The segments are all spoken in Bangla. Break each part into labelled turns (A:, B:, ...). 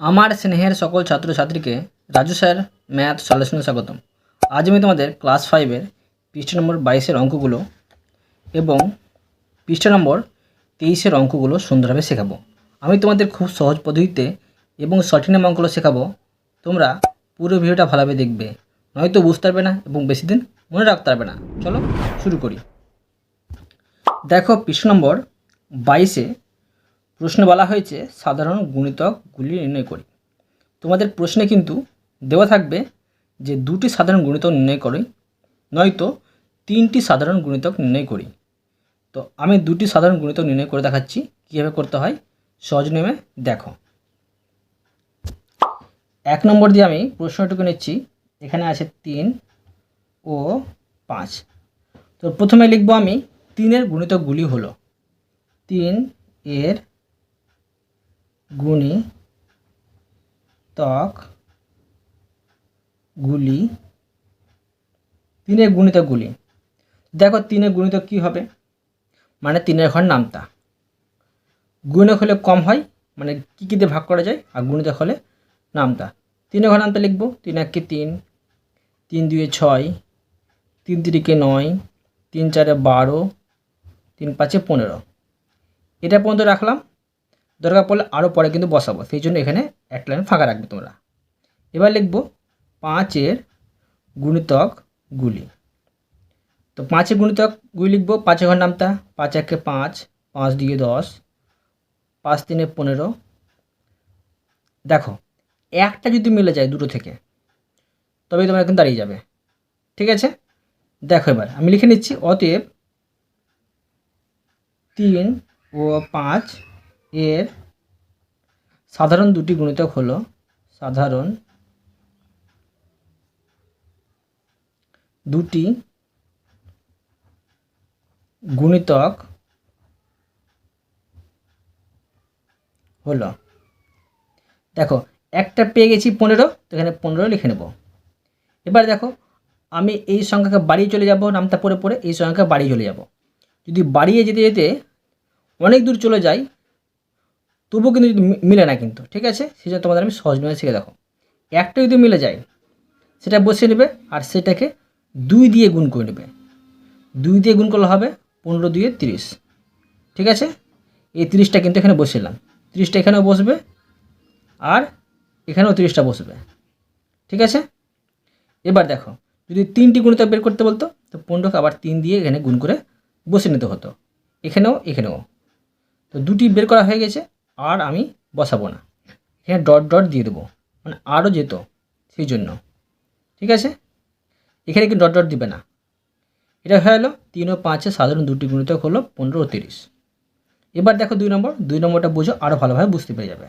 A: আমার স্নেহের সকল ছাত্রছাত্রীকে রাজু স্যার, ম্যাথ সলিউশনে স্বাগতম। আজ আমি তোমাদের ক্লাস ফাইভের পৃষ্ঠা নম্বর বাইশের অঙ্কগুলো এবং পৃষ্ঠা নম্বর তেইশের অঙ্কগুলো সুন্দরভাবে শেখাবো। আমি তোমাদের খুব সহজ পদ্ধতিতে এবং সঠিক নাম অঙ্কগুলো শেখাবো। তোমরা পুরো ভিডিওটা ভালোভাবে দেখবে, নয়তো বুঝতে পারবে না এবং বেশি দিন মনে রাখতে পারবে না। চলো শুরু করি। দেখো, পৃষ্ঠা নম্বর বাইশে প্রশ্নে বলা হয়েছে, সাধারণ গুণিতকগুলি নির্ণয় করি। তোমাদের প্রশ্নে কিন্তু দেওয়া থাকবে যে দুটি সাধারণ গুণিতক নির্ণয় করি, নয়তো তিনটি সাধারণ গুণিতক নির্ণয় করি। তো আমি দুটি সাধারণ গুণিতক নির্ণয় করে দেখাচ্ছি, কীভাবে করতে হয়, সহজ নিয়মে দেখো। এক নম্বর দিয়ে আমি প্রশ্নটুকু নিচ্ছি, এখানে আছে তিন ও পাঁচ। তো প্রথমে লিখব আমি তিনের গুণিতকগুলি হলো, তিন এর গুণী তক গুলি, তিনের গুণিত গুলি। দেখো তিনের গুণিত কী হবে? মানে তিনের ঘর নামতা। গুণক হলে কম হয় মানে কী কী দিয়ে ভাগ করা যায়? আর গুণিত হলে নামতা। তিনের ঘর নামতা লিখব। তিন এক একে তিন তিন দুয়ে ছয়, তিন তিরিকে নয়, তিন চারে বারো, তিন পাঁচে পনেরো। এটা পর্যন্ত রাখলাম। দরকার পড়লে আরও পরে কিন্তু বসাবো। সেই জন্য এখানে এক লাইন ফাঁকা রাখবে তোমরা। এবার লিখব পাঁচের গুণিতকগুলি তো পাঁচের গুণিতকগুলি লিখব পাঁচের ঘর নামতা পাঁচ একে পাঁচ পাঁচ দিয়ে দশ, পাঁচ তিনে পনেরো। দেখো, একটা যদি মিলে যায় দুটো থেকে, তবেই তোমরা কিন্তু দাঁড়িয়ে যাবে। ঠিক আছে? দেখো এবার, আমি লিখে নিচ্ছি, অতএব তিন ও পাঁচ এর সাধারণ দুটি গুণিতক হলো সাধারণ দুটি গুণিতক হলো। দেখো, একটা পেয়ে গেছি পনেরো, তো এখানে পনেরো লিখে নেব। এবার দেখো, আমি এই সংখ্যাকে বাড়িয়ে চলে যাব, নামটা পড়ে পড়ে, এই সংখ্যাকে বাড়িয়ে চলে যাব। যদি বাড়িয়ে যেতে যেতে অনেক দূর চলে যাই তবুও কিন্তু যদি মিলে না কিন্তু, ঠিক আছে? জন্য তোমাদের আমি সহজ নয় শিখে দেখো। একটা যদি মিলে যায়, সেটা বসিয়ে নেবে আর সেটাকে দুই দিয়ে গুণ করে নেবে। দুই দিয়ে গুণ করলে হবে পনেরো দুয়ে তিরিশ। ঠিক আছে? এই তিরিশটা কিন্তু এখানে বসিলাম তিরিশটা এখানেও বসবে আর এখানেও তিরিশটা বসবে। ঠিক আছে? এবার দেখো, যদি তিনটি গুণিতক বের করতে বলতো, তো পনেরোকে আবার তিন দিয়ে এখানে গুণ করে বসে নিতে হতো। এখানেও এখানেও। তো দুটি বের করা হয়ে গেছে। আর আমি বসাবো না। এখানে ডট ডট দিয়ে দেবো। মানে আরও যেত, সেই জন্য। ঠিক আছে? এখানে কি ডট ডট দিবে না। এটা হয়ে গেলো তিন ও পাঁচে সাধারণ দুটি গুণিতক হলো পনেরো ও তিরিশ। এবার দেখো দুই নম্বর। দুই নম্বরটা বুঝো আরও ভালোভাবে বুঝতে পেরে যাবে।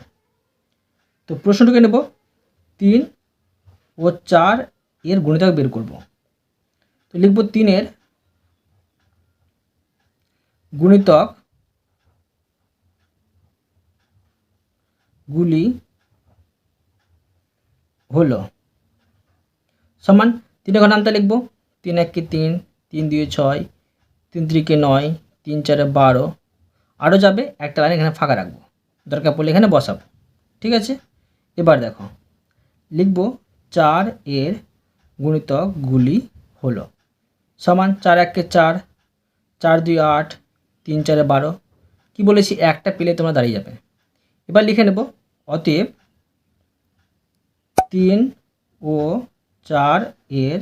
A: তো প্রশ্নটাকে নেব। তিন ও চার এর গুণিতক বের করব। তো লিখব তিনের গুণিতক গুলি হলো। সমান তিনে ঘর নামটা লিখব। তিন একে তিন তিন দুয়ে ছয়, তিন তিরিকে নয়, তিন চারে বারো। আরও যাবে, একটা লাইন এখানে ফাঁকা রাখব। দরকার পড়লে এখানে বসাবো। ঠিক আছে? এবার দেখো, লিখব চার এর গুণিতকগুলি হলো। সমান চার একে চার চার দুই আট, তিন চারে বারো। কী বলেছি? একটা পেলে তোমরা দাঁড়িয়ে যাবে। এবার লিখে নেব অতএব তিন ও চার এর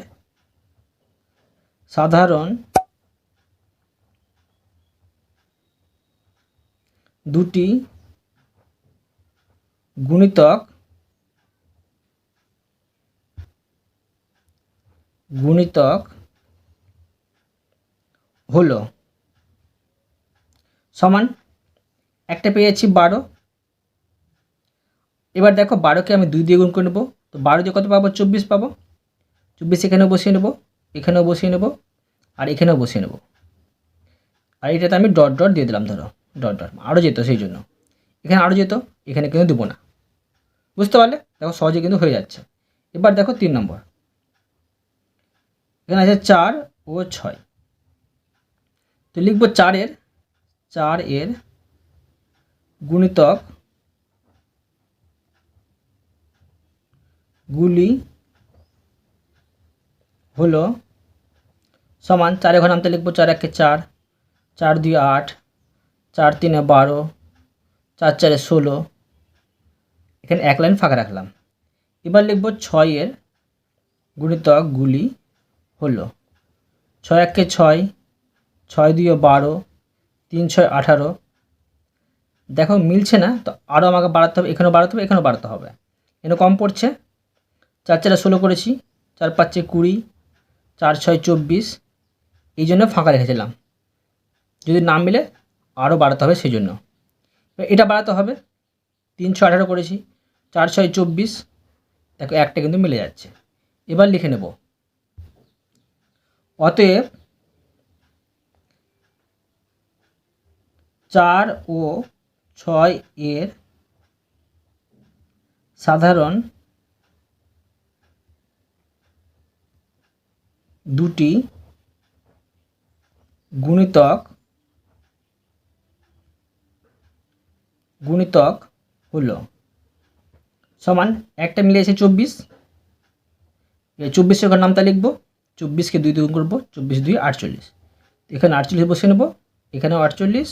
A: সাধারণ দুটি গুণিতক গুণিতক হলো সমান একটা পেয়েছি বারো এবার দেখো বারোকে আমি দুই দিয়ে গুণ করে নেব। তো বারো দিয়ে কত পাবো? চব্বিশ পাবো। চব্বিশ এখানেও বসিয়ে নেব, এখানেও বসিয়ে নেব, আর এখানেও বসিয়ে নেব। আর এটাতে আমি ডট ডট দিয়ে দিলাম, ধরো, ডট ডট আরও যেত সেই জন্য। এখানে আরও যেত, এখানে কিন্তু দেবো না। বুঝতে পারলে? দেখো সহজে কিন্তু হয়ে যাচ্ছে। এবার দেখো তিন নম্বর। এখানে আছে চার ও ছয়। তো লিখব চারের, চার এর গুণিতক হলো সমান চারে ঘর নামতে লিখব চার একে চার চার দুই আট, চার তিনে বারো, চার চারে ষোলো। এখানে এক লাইন ফাঁকা রাখলাম। এবার লিখব ছয়ের গুণিতক গুলি হলো ছয় একে ছয় ছয় দুইয়ে বারো, তিন ছয় আঠারো। দেখো মিলছে না, তো আরও আমাকে বাড়াতে হবে, এখানেও বাড়াতে হবে, এখানেও বাড়াতে হবে। এখানে কম পড়ছে চার চারে ষোলো করেছি, চার পাঁচে কুড়ি, চার ছয় চব্বিশ, এই জন্য ফাঁকা রেখেছিলাম। যদি না মিলে আরও বাড়াতে হবে সেই জন্য। এটা বাড়াতে হবে। তিনশো আঠারো করেছি, চার ছয় চব্বিশ, দেখো একটা কিন্তু মিলে যাচ্ছে। এবার লিখে নেব। অতএব চার ও ছয় এর সাধারণ দুটি গুণিতক গুণিতক হলো। সমান একটা মিলে এসে চব্বিশ। চব্বিশের ঘর নামটা লিখব। চব্বিশকে দুই দুগুণ করব। চব্বিশ দুই আটচল্লিশ। এখানে আটচল্লিশ বসে নেব। এখানেও আটচল্লিশ।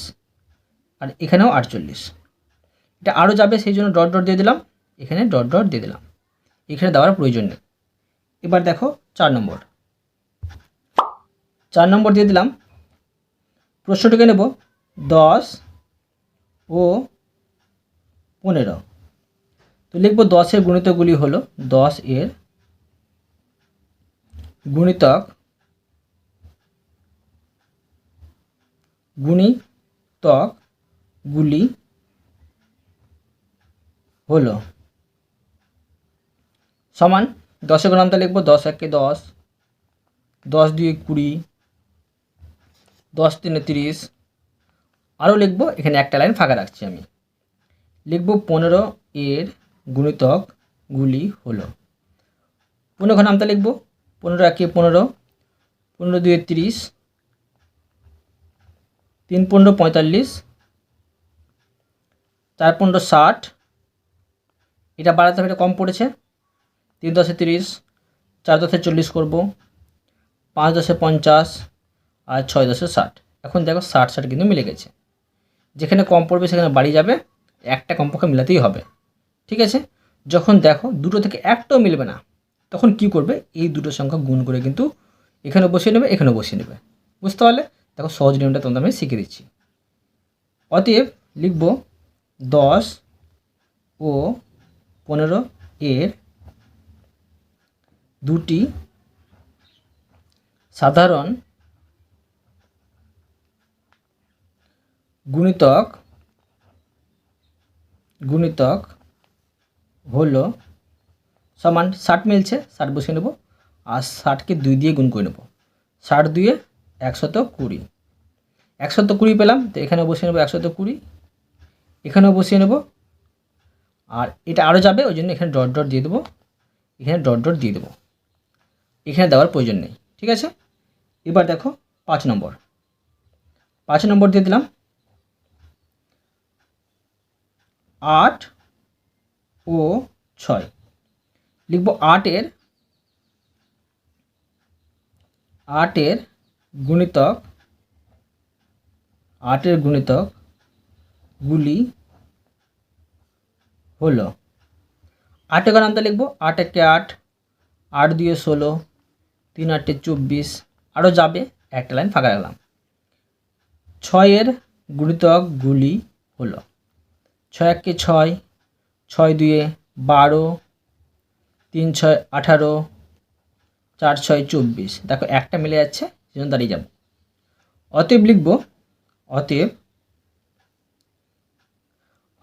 A: আর এখানেও আটচল্লিশ। এটা আরও যাবে, সেই জন্য ডট ডট দিয়ে দিলাম। এখানে ডট ডট দিয়ে দিলাম। এখানে দেওয়ার প্রয়োজন নেই। এবার দেখো চার নম্বর। চার নম্বর দিয়ে দিলাম। প্রশ্নটিকে নেব। দশ ও পনেরো। তো লিখব দশের গুণিতকগুলি হলো দশ এর গুণিতক গুণিতক গুলি হলো সমান দশের গুণান্ত লিখব দশ একে দশ। দশ দুই কুড়ি। দশ তিনে তিরিশ। আরও লিখব, এখানে একটা লাইন ফাঁকা রাখছি আমি। লিখব পনেরো এর গুণিতক গুলি হলো। পনেরো ঘর নামটা লিখব। পনেরো একে পনেরো পনেরো দুয়ে তিরিশ, তিন পনেরো পঁয়তাল্লিশ, চার পনেরো ষাট। এটা বাড়াতে হবে, এটা কম পড়েছে। তিন দশে তিরিশ, চার দশে চল্লিশ করব, পাঁচ দশে পঞ্চাশ আর ছয় দশে ষাট। এখন দেখো ষাট ষাট কিন্তু মিলে গেছে। যেখানে কম পড়বে সেখানে বাড়ি যাবে, একটা কমপক্ষে মিলাতেই হবে। ঠিক আছে? যখন দেখো দুটো থেকে একটাও মিলবে না, তখন কি করবে? এই দুটো সংখ্যা গুণ করে কিন্তু এখানে বসিয়ে নেবে এখানে বসিয়ে নেবে। বুঝতে পারলে? দেখো সহজ নিয়মটা তোমাদের আমি শিখে দিচ্ছি। অতএব লিখব দশ ও পনেরো এর দুটি সাধারণ গুণিতক গুণিতক হলো সমান ষাট মিলছে, ষাট বসিয়ে নেব, আর ষাটকে দুই দিয়ে গুণ করে নেব। ষাট দুয়ে একশত কুড়ি। একশত কুড়ি পেলাম, তো এখানে বসিয়ে নেব একশত কুড়ি, এখানেও বসিয়ে নেব, আর এটা আরও যাবে, ওই জন্য এখানে ডট ডট দিয়ে দেবো, এখানে ডট ডট দিয়ে দেবো। এখানে দেওয়ার প্রয়োজন নেই, ঠিক আছে? এবার দেখো পাঁচ নম্বর। পাঁচ নম্বর দিয়ে দিলাম আট ও ছয়। লিখব আটের আটের গুণিতক আটের গুণিতক গুলি হলো। আটে নামটা লিখব, আট একে আট আট দিয়ে ষোলো, তিন আটে চব্বিশ আরও যাবে, একটা লাইন ফাঁকা রাখলাম ছয়ের গুণিতক গুলি হলো। ছয় একে ছয় ছয় দুয়ে বারো, তিন ছয় আঠারো, চার ছয় চব্বিশ। দেখো একটা মিলে যাচ্ছে, সেজন্য দাঁড়িয়ে যাব। অতএব লিখব, অতএব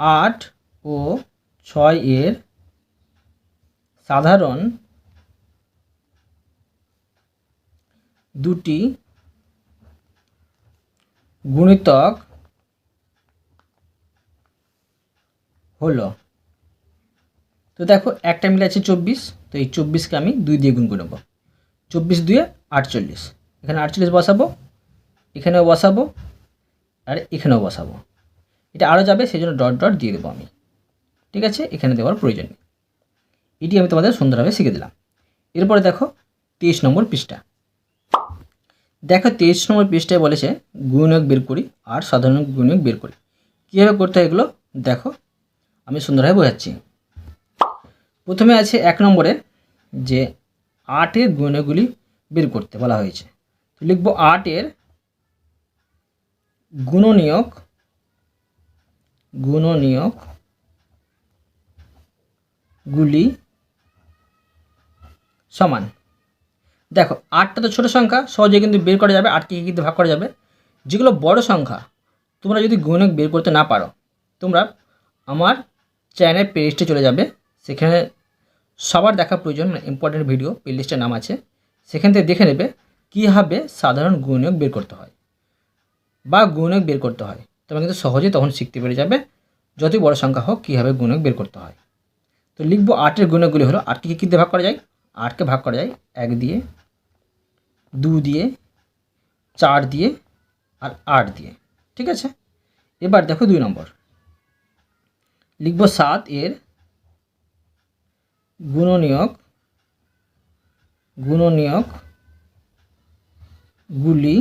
A: আট ও ছয় এর সাধারণ দুটি গুণিতক হলো। তো দেখো, একটা মিলে আছে চব্বিশ, তো এই চব্বিশকে আমি দুই দিয়ে গুণ করে নেব। চব্বিশ দুয়ে আটচল্লিশ। এখানে আটচল্লিশ বসাবো, এখানেও বসাবো, আর এখানেও বসাবো। এটা আরও যাবে, সেই জন্য ডট ডট দিয়ে দেবো আমি। ঠিক আছে? এখানে দেওয়ার প্রয়োজন নেই। এটি আমি তোমাদের সুন্দরভাবে শিখে দিলাম। এরপরে দেখো, তেইশ নম্বর পৃষ্ঠা। দেখো, তেইশ নম্বর পৃষ্ঠায় বলেছে, গুণক বের করি, আর সাধারণ গুণক বের করি। কীভাবে করতে হয় এগুলো? দেখো আমি সুন্দরভাবে বোঝাচ্ছি। প্রথমে আছে এক নম্বরে যে আটের গুণগুলি বের করতে বলা হয়েছে। তো লিখব আটের গুণনীয়ক গুণনীয়ক গুলি সমান। দেখো, আটটা তো ছোটো সংখ্যা, সহজে কিন্তু বের করা যাবে, আটকে কিন্তু ভাগ করা যাবে। যেগুলো বড় সংখ্যা, তোমরা যদি গুণক বের করতে না পারো, তোমরা আমার চ্যানেল প্লেলিস্টে চলে যাবে। সেখানে সবার দেখা প্রয়োজন ইম্পর্টেন্ট ভিডিও প্লেলিস্টের নাম আছে। সেখান থেকে দেখে নেবে কীভাবে সাধারণ গুণক বের করতে হয় বা গুণক বের করতে হয়। তোমরা কিন্তু সহজেই তখন শিখতে পেরে যাবে যতই বড় সংখ্যা হোক, কীভাবে গুণক বের করতে হয়। তো লিখব আটের গুণকগুলি হলো, আটকে কী কী দিয়ে ভাগ করা যায়? আটকে ভাগ করা যায়। এক দিয়ে, দু দিয়ে, চার দিয়ে আর আট দিয়ে। ঠিক আছে? এবার দেখো দুই নম্বর। লিখব সাত এর গুণনীয়ক গুণনীয়ক গুলি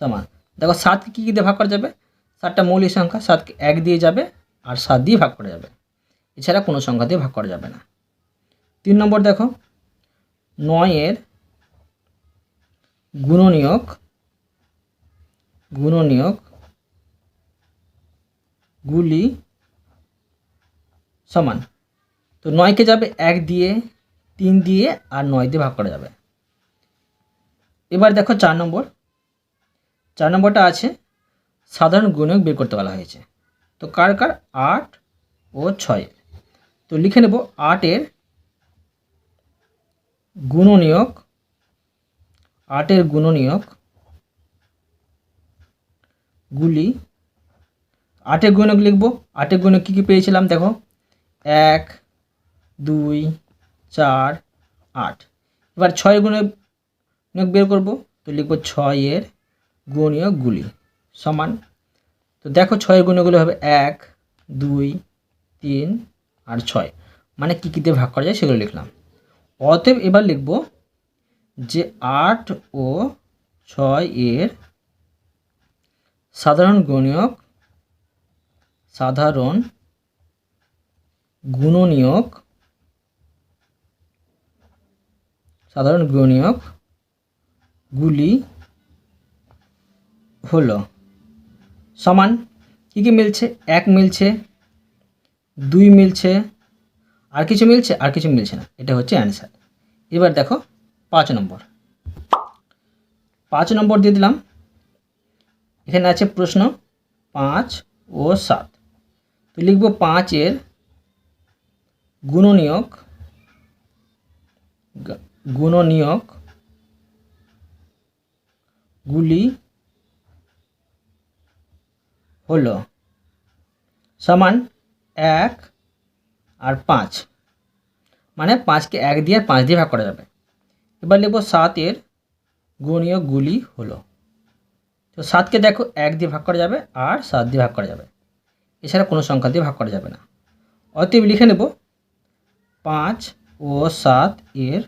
A: সমান। দেখো সাতকে কী কী দিয়ে ভাগ করা যাবে? সাতটা মৌলিক সংখ্যা, সাতকে এক দিয়ে যাবে আর সাত দিয়ে ভাগ করা যাবে। এছাড়া কোনো সংখ্যা দিয়ে ভাগ করা যাবে না। তিন নম্বর দেখো নয়ের গুণনীয়ক গুণনীয়ক গুলি সমান। তো নয়কে যাবে এক দিয়ে তিন দিয়ে আর নয় দিয়ে ভাগ করা যাবে। এবার দেখো চার নম্বর। চার নম্বরটা আছে, সাধারণ গুণক বের করতে বলা হয়েছে। তো কার কার? আট ও ছয়। তো লিখে নেব, আটের গুণনীয়ক আটের গুণনীয়ক গুলি আটের গুণক লিখব আটের গুণক কী কী পেয়েছিলাম দেখো? এক, দুই, চার, আট। এবার ছয় গুণক বের করব, তো লিখব ছয়ের গুণীয় গুলি সমান। তো দেখো ছয়ের গুণগুলো হবে এক, দুই, তিন আর ছয়। মানে কী কী দিয়ে ভাগ করা যায় সেগুলো লিখলাম। অতএব এবার লিখব যে আট ও ছয় এর সাধারণ গুণনীয়ক সাধারণ গুণনীয়ক সাধারণ গুণনীয়ক গুলি হলো সমান কী কী মিলছে? এক মিলছে, দুই মিলছে, আর কিছু মিলছে, আর কিছু মিলছে না। এটা হচ্ছে অ্যান্সার এবার দেখো পাঁচ নম্বর। পাঁচ নম্বর দিয়ে দিলাম। এখানে আছে প্রশ্ন পাঁচ ও সাত। তো লিখব পাঁচের গুণনীয়ক গুণনীয়ক গুলি হলো সমান এক আর পাঁচ। মানে পাঁচকে এক দিয়ে আর পাঁচ দিয়ে ভাগ করা যাবে। এবার লিখব সাতের গুণীয় গুলি হলো। তো সাতকে দেখো এক দিয়ে ভাগ করা যাবে আর সাত দিয়ে ভাগ করা যাবে। এছাড়া কোনো সংখ্যা দিয়ে ভাগ করা যাবে না। অতএব লিখে নেব, পাঁচ ও সাত এর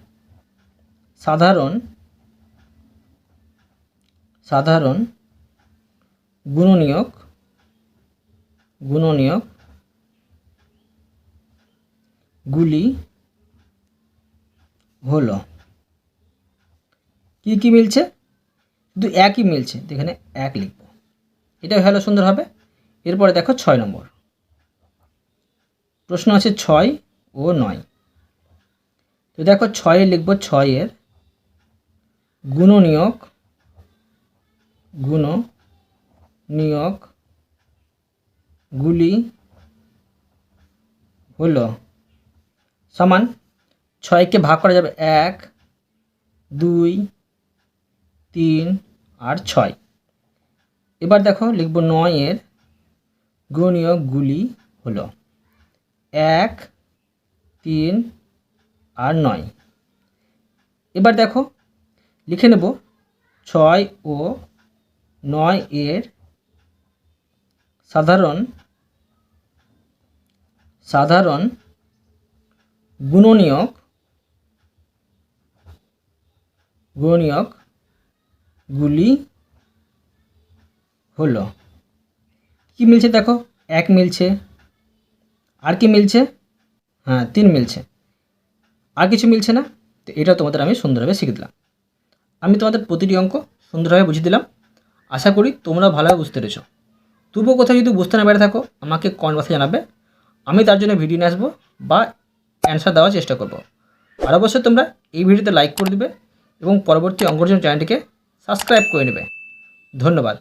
A: সাধারণ সাধারণ গুণনীয়ক গুণনীয়ক গুলি হলো। কি কি মিলছে? শুধু একই মিলছে এখানে এক লিখব। এটা হলো সুন্দর হবে। এরপরে দেখো ছয় নম্বর। প্রশ্ন আছে ছয় ও নয়। তো দেখো ছয়ে লিখব ছয়ের গুণ নিয়োগ গুণ নিয়ক গুলি হলো সমান ছয়কে ভাগ করা যাবে এক, দুই, তিন আর ছয়। এবার দেখো লিখব নয়ের গুণনীয়কগুলি হলো এক, তিন আর নয়। এবার দেখো, লিখে নেব। ছয় ও নয় এর সাধারণ সাধারণ গুণনীয়ক গুণনীয়ক গুলি হলো কি মিলছে দেখো? এক মিলছে। আর কি মিলছে? হ্যাঁ তিন মিলছে। আর কিছু মিলছে না? তো এটা তোমাদের আমি সুন্দরভাবে শিখে দিলাম। আমি তোমাদের প্রতিটি অঙ্ক সুন্দরভাবে বুঝিয়ে দিলাম। আশা করি তোমরা ভালোভাবে বুঝতে পেরেছ। তবুও কোথাও যদি বুঝতে না পেরে থাকো, আমাকে কমেন্ট বক্সে জানাবে। আমি তার জন্য ভিডিও নিয়ে আসব বা অ্যান্সার দেওয়ার চেষ্টা করব। আর অবশ্যই তোমরা এই ভিডিওতে লাইক করে দিবে এবং পরবর্তী অঙ্কর জন্য চ্যানেলটিকে সাবস্ক্রাইব করে নেবে। ধন্যবাদ।